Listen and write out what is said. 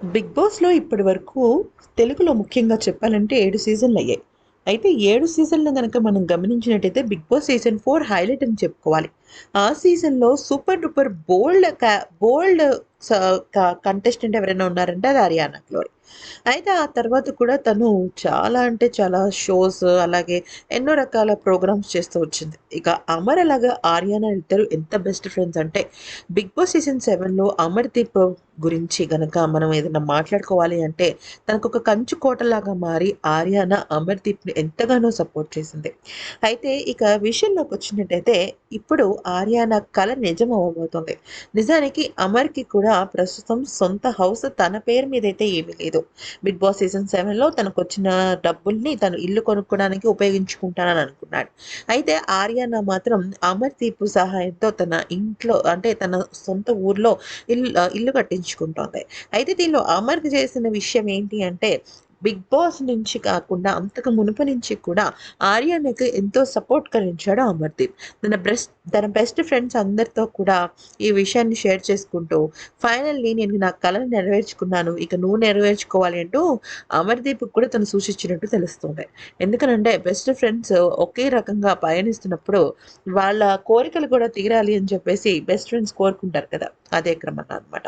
Big బాస్లో ఇప్పటి వరకు తెలుగులో ముఖ్యంగా చెప్పాలంటే ఏడు సీజన్లు అయ్యాయి. అయితే ఏడు సీజన్లు కనుక మనం గమనించినట్టయితే big boss season four highlight అని చెప్పుకోవాలి. ఆ సీజన్లో super duper bold bold contestant ఎవరైనా ఉన్నారంటే అది హర్యానా గ్లోరీ అయితే ఆ తర్వాత కూడా తను చాలా అంటే చాలా షోస్ అలాగే ఎన్నో రకాల ప్రోగ్రామ్స్ చేస్తూ వచ్చింది. ఇక అమర్ అలాగా ఆర్యానా ఇద్దరు ఎంత బెస్ట్ ఫ్రెండ్స్ అంటే బిగ్ బాస్ సీజన్ సెవెన్లో అమర్దీప్ గురించి గనక మనం ఏదైనా మాట్లాడుకోవాలి అంటే తనకు ఒక కంచు కోటలాగా మారి ఆర్యానా అమర్దీప్ని ఎంతగానో సపోర్ట్ చేసింది. అయితే ఇక విషయంలోకి వచ్చినట్టయితే ఇప్పుడు ఆర్యానా కళ నిజం అవ్వబోతుంది. నిజానికి అమర్కి కూడా ప్రస్తుతం సొంత హౌస్ తన పేరు మీద అయితే ఏమీ లేదు. బిగ్ బాస్ సీజన్ సెవెన్లో తనకు వచ్చిన డబ్బుల్ని తను ఇల్లు కొనుక్కోవడానికి ఉపయోగించుకుంటానని అనుకున్నాడు. అయితే ఆర్యాన మాత్రం అమర్దీప్ సహాయంతో తన ఇంట్లో అంటే తన సొంత ఊర్లో ఇల్లు ఇల్లు కట్టించుకుంటోంది. అయితే దీనిలో అమర్కి చేసిన విషయం ఏంటి అంటే బిగ్ బాస్ నుంచి కాకుండా అంతకు మునుపు నుంచి కూడా ఆర్యానికి ఎంతో సపోర్ట్ కలిగించాడు అమర్దీప్. తన బెస్ట్ తన బెస్ట్ ఫ్రెండ్స్ అందరితో కూడా ఈ విషయాన్ని షేర్ చేసుకుంటూ ఫైనల్లీ నేను నా కళను నెరవేర్చుకున్నాను. ఇక నువ్వు నెరవేర్చుకోవాలి అంటూ అమర్దీప్ కూడా తను సూచించినట్టు తెలుస్తుంది. ఎందుకనంటే బెస్ట్ ఫ్రెండ్స్ ఒకే రకంగా పయనిస్తున్నప్పుడు వాళ్ళ కోరికలు కూడా తీరాలి అని చెప్పేసి బెస్ట్ ఫ్రెండ్స్ కోరుకుంటారు కదా అదే క్రమంగా అనమాట